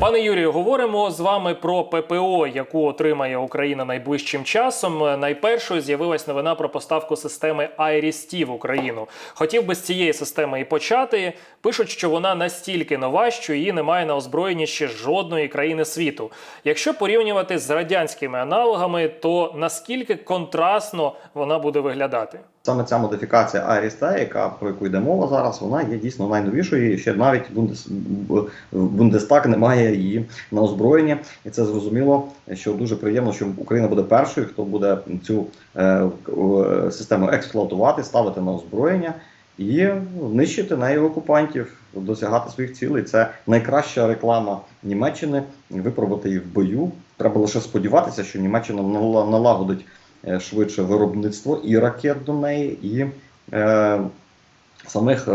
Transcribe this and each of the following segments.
Пане Юрію, говоримо з вами про ППО, яку отримає Україна найближчим часом. Найпершою з'явилась новина про поставку системи IRIS-T в Україну. Хотів би з цієї системи і почати. Пишуть, що вона настільки нова, що її немає на озброєнні ще жодної країни світу. Якщо порівнювати з радянськими аналогами, то наскільки контрастно вона буде виглядати? Саме ця модифікація Iris-T, яка про яку йде мова зараз, вона є дійсно найновішою. І ще навіть Бундес, Бундестаг не має її на озброєнні, і це зрозуміло, що дуже приємно, що Україна буде першою, хто буде цю е, е, систему експлуатувати, ставити на озброєння і нищити нею окупантів, досягати своїх цілей. Це найкраща реклама Німеччини. Випробувати її в бою. Треба лише сподіватися, що Німеччина налагодить швидше виробництво і ракет до неї, і е, самих е,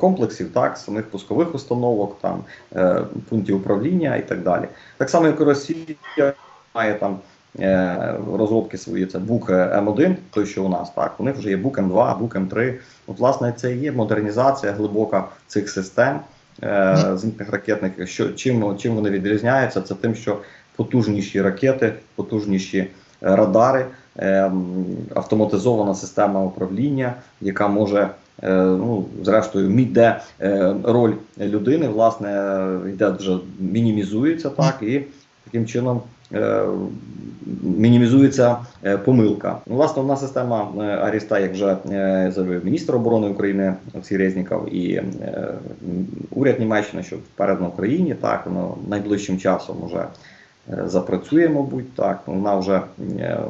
комплексів, так, самих пускових установок, там, е, пунктів управління і так далі. Так само, як Росія має там. е, Розробки свої це бук М1, той, що у нас так. У них вже є бук М2, бук М3. От, власне, це є модернізація глибока цих систем е, зенітних ракетних. Що чим, чим вони відрізняються? Це тим, що потужніші ракети, потужніші е, радари, ем, автоматизована система управління, яка може, е, ну, зрештою, мі- е, роль людини, власне, е, йде вже мінімізується так, і таким чином. е, Мінімізується е, помилка. Ну, Власне, одна система е, Аріста, як вже е, заявив міністр оборони України Олексій Резніков і е, уряд Німеччини, що вперед на Україні, так воно найближчим часом вже е, запрацює, мабуть, так. Вона вже е,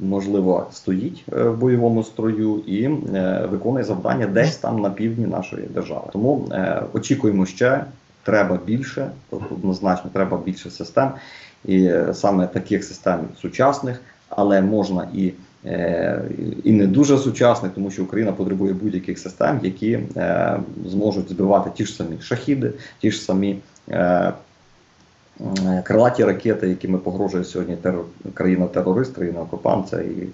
можливо стоїть е, в бойовому строю і е, виконує завдання десь там на півдні нашої держави. Тому очікуємо ще. Треба більше, тобто однозначно треба більше систем, і саме таких систем сучасних, але можна і, і не дуже сучасних, тому що Україна потребує будь-яких систем, які зможуть збивати ті ж самі шахіди, ті ж самі крилаті ракети, якими погрожує сьогодні терор, країна-терорист, країна-окупант, і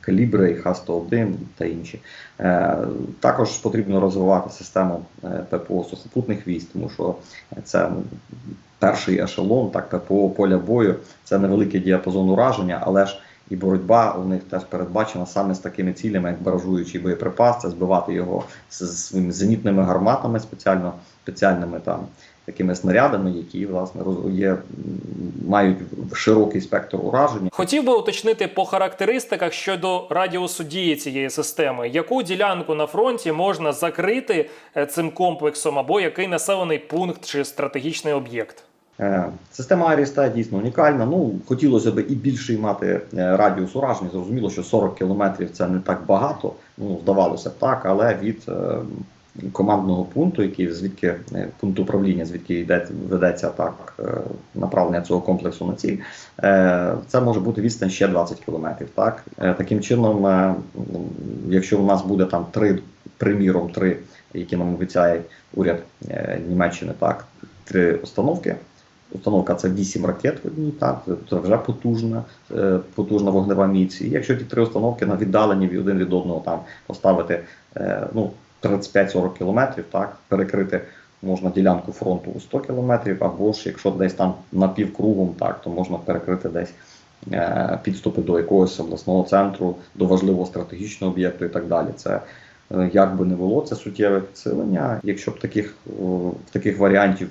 Калібри, і Х-101 та інші. Е, також потрібно розвивати систему е, ППО сухопутних військ, тому що це перший ешелон, так ППО поля бою, це невеликий діапазон ураження, але ж і боротьба у них теж передбачена саме з такими цілями, як баражуючий боєприпас, це збивати його з своїми зенітними гарматами спеціально спеціальними там такими снарядами, які власне є, мають широкий спектр ураження. Хотів би уточнити по характеристиках щодо радіусу дії цієї системи, яку ділянку на фронті можна закрити е, цим комплексом, або який населений пункт чи стратегічний об'єкт. Е, Система Аріста дійсно унікальна. Ну хотілося б і більший мати е, радіус ураження. Зрозуміло, що 40 кілометрів це не так багато. Ну здавалося б так, але від командного пункту, який звідки е, пункт управління, звідки йде ведеться так е, направлення цього комплексу на ціль, е, це може бути відстань ще 20 кілометрів. Так таким чином, якщо у нас буде там три, приміром, три, які нам обіцяє уряд Німеччини, так три установки. Установка це 8 ракет в одній, так це вже потужна, потужна вогнева міць. І якщо ті три установки на віддалені від один від одного там поставити ну, 35-40 кілометрів, так перекрити можна ділянку фронту у 100 кілометрів, або ж якщо десь там напівкругом, так то можна перекрити десь е, підступи до якогось обласного центру, до важливого стратегічного об'єкту і так далі. Це е, як би не було, це суттєве підсилення. Якщо б таких, о, таких варіантів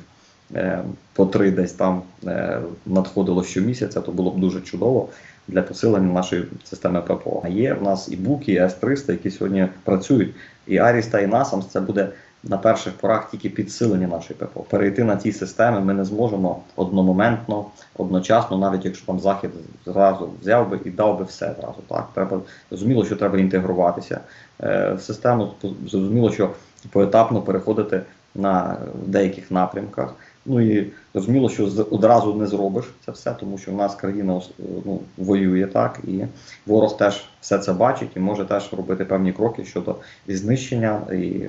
е, по три десь там е, надходило щомісяця, то було б дуже чудово для посилення нашої системи ППО. А є в нас і Буки, і С-300, які сьогодні працюють. І Аріс та і Насамс це буде на перших порах тільки підсилення нашої ППО. Перейти на ці системи ми не зможемо одномоментно, одночасно, навіть якщо там захід зразу взяв би і дав би все зразу. Так треба зрозуміло, що треба інтегруватися е, в систему. Зрозуміло, що поетапно переходити на деяких напрямках. Ну і зрозуміло, що одразу не зробиш це все, тому що в нас країна ну, воює так, і ворог теж все це бачить і може теж робити певні кроки щодо і знищення, і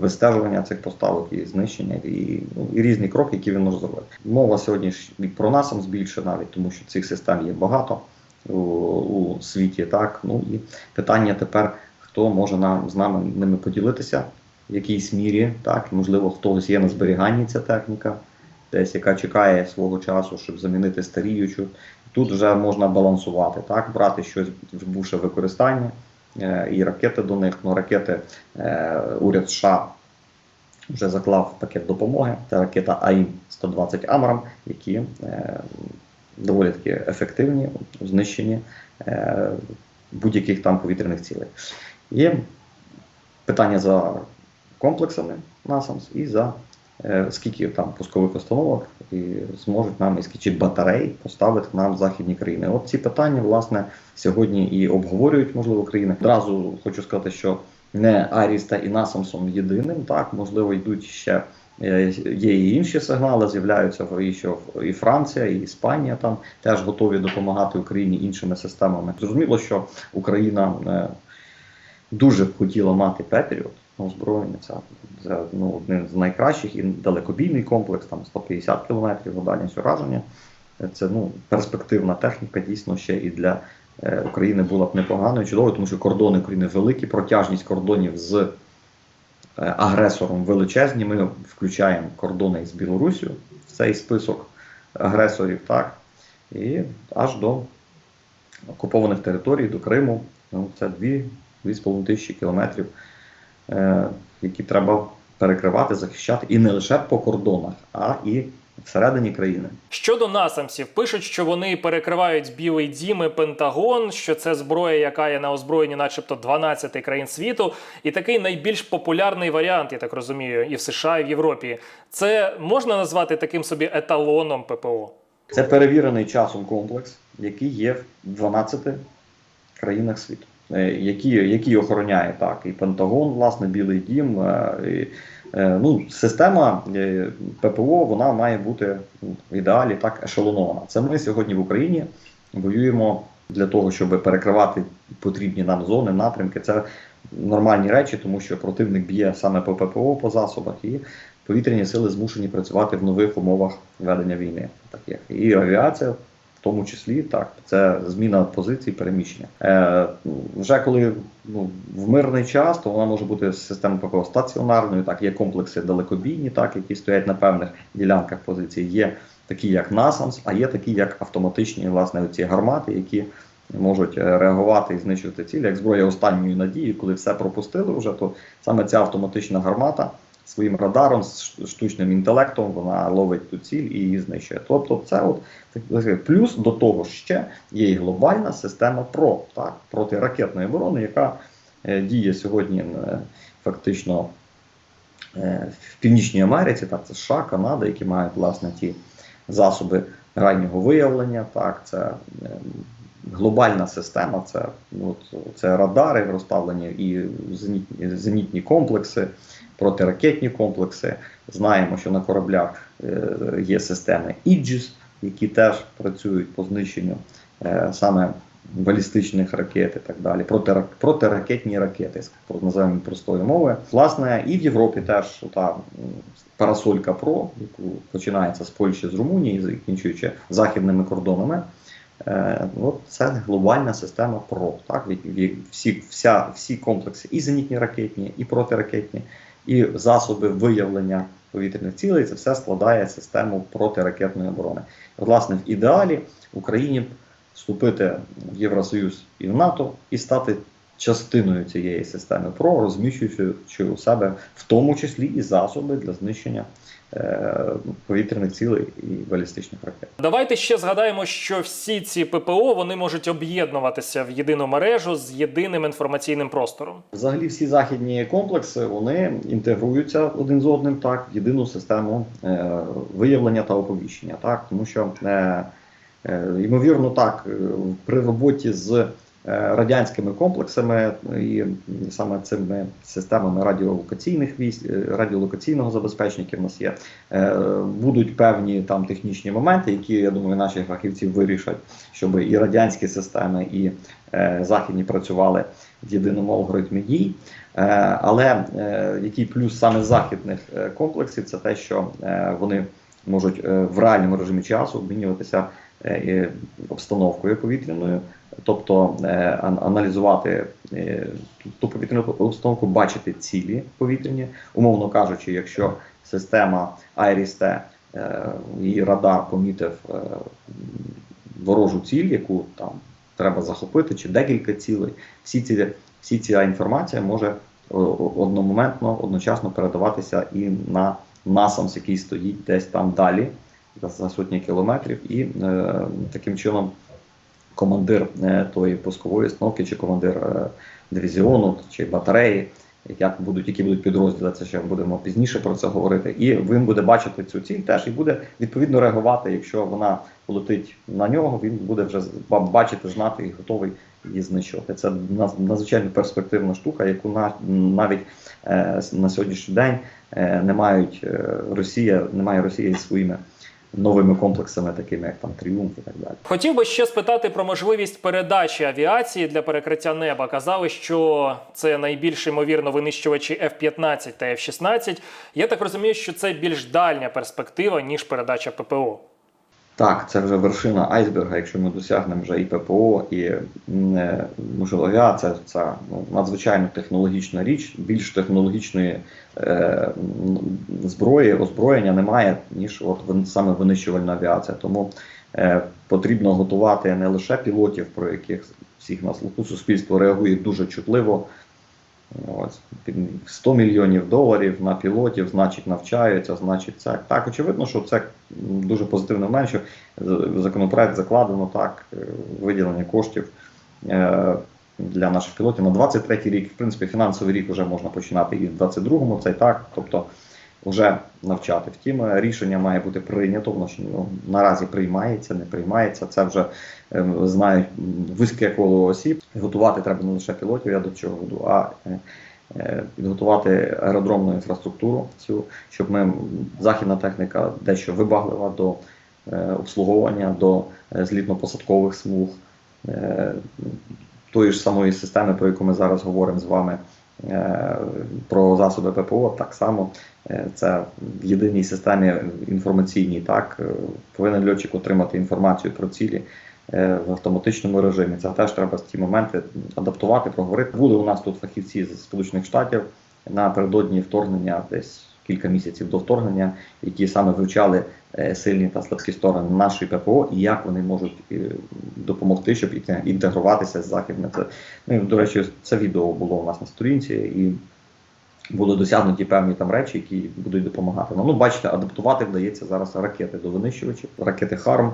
вистежування цих поставок, і знищення, і, ну, і різні кроки, які він може зробити. Мова сьогодні ж і про нас більше навіть, тому що цих систем є багато у, у світі. Так, ну і питання тепер, хто може нам з нами ними поділитися в якійсь мірі, так, можливо, когось є на зберіганні ця техніка. Десь яка чекає свого часу, щоб замінити старіючу. Тут вже можна балансувати, так, брати щось бувше використання е, і ракети до них. Ну, ракети е, уряд США вже заклав пакет допомоги. Це ракета АІМ 120 Амрам, які е, доволі таки ефективні у знищенні будь-яких там повітряних цілей. Є питання за комплексами NASAMS і за скільки там пускових установок і зможуть нам і скільки батарей поставити нам західні країни. От ці питання, власне, сьогодні і обговорюють, можливо, країни. Одразу хочу сказати, що не Аріста і Насамсом єдиним, так можливо, йдуть ще. е, Є і інші сигнали, з'являються і що і Франція, і Іспанія там теж готові допомагати Україні іншими системами. Зрозуміло, що Україна е, дуже хотіла мати Петріот озброєння. Це, це ну, один з найкращих і далекобійний комплекс, там 150 кілометрів дальність ураження. Це ну, перспективна техніка, дійсно ще і для е, України була б непоганою, чудовою, тому що кордони України великі, протяжність кордонів з е, агресором величезні. Ми включаємо кордони з Білорусію в цей список агресорів, так, і аж до окупованих територій, до Криму. Ну, це 2-2,5 тисячі кілометрів, які треба перекривати, захищати і не лише по кордонах, а і всередині країни. Щодо насамсів, пишуть, що вони перекривають Білий Дім і Пентагон, що це зброя, яка є на озброєнні, начебто 12 країн світу, і такий найбільш популярний варіант, я так розумію, і в США, і в Європі. Це можна назвати таким собі еталоном ППО. Це перевірений часом комплекс, який є в 12 країнах світу, е, які, які охороняє так і Пентагон, власне, Білий Дім. е, І, е, ну, система е, ППО вона має бути ну, в ідеалі так ешелонована. Це ми сьогодні в Україні воюємо для того, щоб перекривати потрібні нам зони, напрямки. Це нормальні речі, тому що противник б'є саме по ППО по засобах, і повітряні сили змушені працювати в нових умовах ведення війни. Таких і авіація, в тому числі, так це зміна позицій, переміщення. Е, вже коли ну, в мирний час, то вона може бути система ППО стаціонарною. Так, є комплекси далекобійні, так які стоять на певних ділянках позицій. Є такі, як NASAMS, а є такі, як автоматичні власне ці гармати, які можуть е, реагувати і знищувати цілі, як зброя останньої надії, коли все пропустили вже, то саме ця автоматична гармата своїм радаром, з штучним інтелектом, вона ловить ту ціль і її знищує. Тобто, це от плюс до того ще є і глобальна система ПРО, так, протиракетної оборони, яка е, діє сьогодні е, фактично е, в Північній Америці, так, це США, Канада, які мають власне ті засоби раннього виявлення, так, це глобальна система, це, от, це радари розставлені і зенітні, зенітні комплекси, протиракетні комплекси. Знаємо, що на кораблях е, є системи Aegis, які теж працюють по знищенню е, саме балістичних ракет і так далі, протира- протиракетні ракети, називаємо простою мовою. Власне, і в Європі теж та парасолька ПРО, яку починається з Польщі, з Румунії, закінчуючи західними кордонами. Е, От це глобальна система ПРО. Так? Всі, вся, всі комплекси, і зенітні ракетні, і протиракетні, і засоби виявлення повітряних цілей, це все складає систему протиракетної оборони. Власне, в ідеалі Україні вступити в Євросоюз і в НАТО і стати частиною цієї системи ПРО, розміщуючи у себе в тому числі і засоби для знищення е, повітряних цілей і балістичних ракет. Давайте ще згадаємо, що всі ці ППО вони можуть об'єднуватися в єдину мережу з єдиним інформаційним простором. Взагалі, всі західні комплекси вони інтегруються один з одним так в єдину систему е, виявлення та оповіщення. Так, тому що е, е, ймовірно, так е, при роботі з радянськими комплексами і саме цими системами радіолокаційних військ, е, радіолокаційного забезпечення, які в нас є, е, будуть певні там технічні моменти, які я думаю, наші фахівці вирішать, щоб і радянські системи, і е, західні працювали в єдиному алгоритмі дій. Е, Але е, який плюс саме західних е, комплексів, це те, що е, вони можуть е, в реальному режимі часу обмінюватися е, обстановкою повітряною, тобто е, аналізувати е, ту- повітряну обстановку, бачити цілі повітряні, умовно кажучи, якщо система IRIS-T е, і радар помітив е, ворожу ціль, яку там треба захопити, чи декілька цілей. Всі ці, всі ця інформація може одномоментно, одночасно передаватися і на насамс, який стоїть десь там далі, за сотні кілометрів, і е, таким чином командир е, тої пускової установки, чи командир е, дивізіону, чи батареї, як будуть, які будуть підрозділи, це ще будемо пізніше про це говорити. І він буде бачити цю ціль теж і буде відповідно реагувати. Якщо вона полетить на нього, він буде вже бачити, знати і готовий її знищувати. Це надзвичайно перспективна штука, яку на, навіть е, на сьогоднішній день не мають Росія, не має Росія зі своїми новими комплексами, такими як там Тріумф і так далі. Хотів би ще спитати про можливість передачі авіації для перекриття неба. Казали, що це найбільш ймовірно винищувачі F-15 та F-16. Я так розумію, що це більш дальня перспектива ніж передача ППО. Так, це вже вершина айсберга, якщо ми досягнемо вже і ППО, і м, е, авіація, це ну, надзвичайно технологічна річ, більш технологічної е, зброї, озброєння немає, ніж от саме винищувальна авіація. Тому е, потрібно готувати не лише пілотів, про яких всіх на слуху суспільство реагує дуже чутливо. Ось під 100 мільйонів доларів на пілотів, значить, навчаються, значить, це так. Очевидно, що це дуже позитивно момент, що законопроект закладено так е, виділення коштів е, для наших пілотів на 23 рік. В принципі, фінансовий рік вже можна починати і в 22-му, це і так. Тобто вже навчати. Втім, е, рішення має бути прийнято, воно ж ну, наразі приймається, не приймається. Це вже е, знають вузьке коло осіб. Готувати треба не лише пілотів, я до чого веду, а е, е, підготувати аеродромну інфраструктуру, цю, щоб ми західна техніка дещо вибаглива до е, обслуговування, до е, злітно-посадкових смуг, е, тої ж самої системи, про яку ми зараз говоримо з вами. Е, Про засоби ППО так само е, це в єдиній системі інформаційній. Так е, повинен льотчик отримати інформацію про цілі в автоматичному режимі. Це теж треба ті моменти адаптувати, проговорити. Були у нас тут фахівці з Сполучених Штатів напередодні вторгнення, десь кілька місяців до вторгнення, які саме вивчали е, сильні та слабкі сторони нашої ППО і як вони можуть е, допомогти, щоб інтегруватися з західним. Ну, до речі, це відео було у нас на сторінці і. Були досягнуті певні там речі, які будуть допомагати. нам. Ну, бачите, адаптувати вдається зараз ракети до винищувачів, ракети Харм.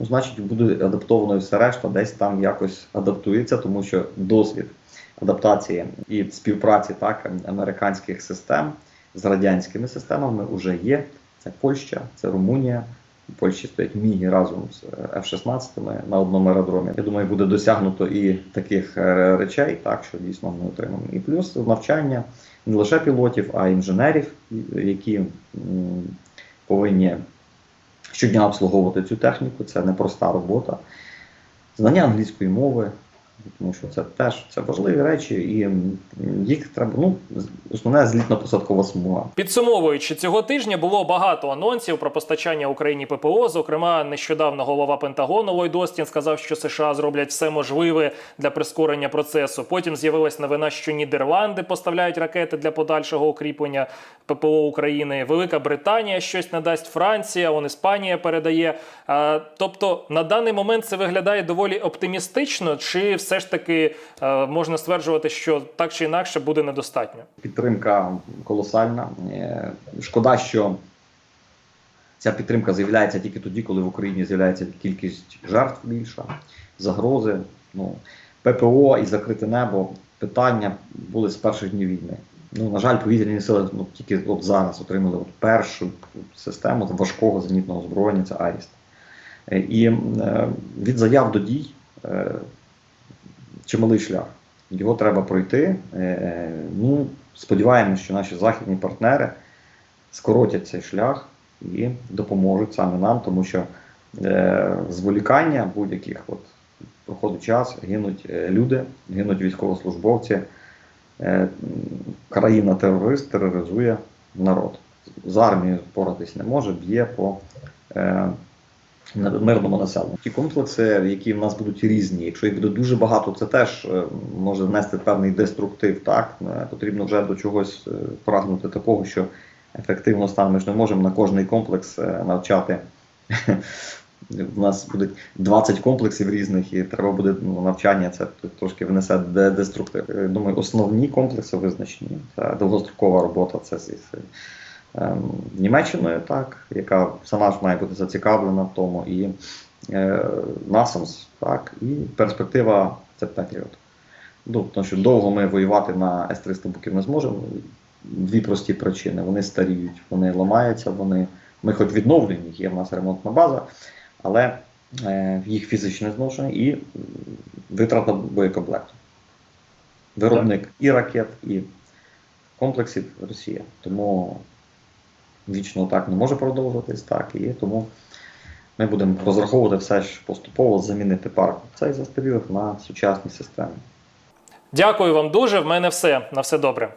Ну, значить, буде адаптовано і все решта, десь там якось адаптується, тому що досвід адаптації і співпраці так, американських систем з радянськими системами вже є. Це Польща, це Румунія. У Польщі стоять міги разом з е, F-16 на одному аеродромі. Я думаю, буде досягнуто і таких е, речей, так що дійсно ми отримаємо. І плюс навчання не лише пілотів, а й інженерів, які повинні щодня обслуговувати цю техніку. Це непроста робота. Знання англійської мови, тому що це теж це важливі речі, і їх треба. Ну, основне злітно-посадкова смуга. Підсумовуючи, цього тижня було багато анонсів про постачання Україні ППО. Зокрема, нещодавно голова Пентагону Ллойд Остін сказав, що США зроблять все можливе для прискорення процесу. Потім з'явилась новина, що Нідерланди поставляють ракети для подальшого укріплення ППО України. Велика Британія щось надасть Франція, он Іспанія передає. Тобто на даний момент це виглядає доволі оптимістично, чи все ж таки е, можна стверджувати, що так чи інакше буде недостатньо. Підтримка колосальна. Е, Шкода, що ця підтримка з'являється тільки тоді, коли в Україні з'являється кількість жертв більша, загрози. Ну, ППО і закрите небо питання були з перших днів війни. Ну, на жаль, повітряні сили ну, тільки от зараз отримали от першу систему важкого зенітного озброєння, це Аріст. Е, І е, від заяв до дій чималий шлях. Його треба пройти. Е, Ну, сподіваємось, що наші західні партнери скоротять цей шлях і допоможуть саме нам, тому що е, зволікання будь-яких от проходить час, гинуть е, люди, гинуть військовослужбовці. Е, Країна-терорист тероризує народ. З армією впоратись не може, б'є по е, мирному населенню. Ті комплекси, які в нас будуть різні, якщо їх буде дуже багато, це теж е, може внести певний деструктив. Так Е, потрібно вже до чогось е, прагнути такого, що ефективно стане. Ми ж не можемо на кожний комплекс навчати. У нас буде 20 комплексів різних, і треба буде ну, навчання, це трошки внесе де- деструктив. Думаю, основні комплекси визначені. Це довгострокова робота, це Німеччиною, так, яка сама ж має бути зацікавлена в тому, і е, NASAMS, так, і перспектива це Patriot. Ну, тому що довго ми воювати на С-300 буків не зможемо. Дві прості причини. Вони старіють, вони ламаються, вони. Ми хоч відновлюємо їх, є в нас ремонтна база, але е, їх фізичне зношення і витрата боєкомплекту. Виробник і ракет, і комплексів Росія. Тому вічно так не може продовжуватись так. І тому ми будемо розраховувати все ж поступово замінити парк цей застарілих на сучасні системи. Дякую вам дуже. В мене все. На все добре.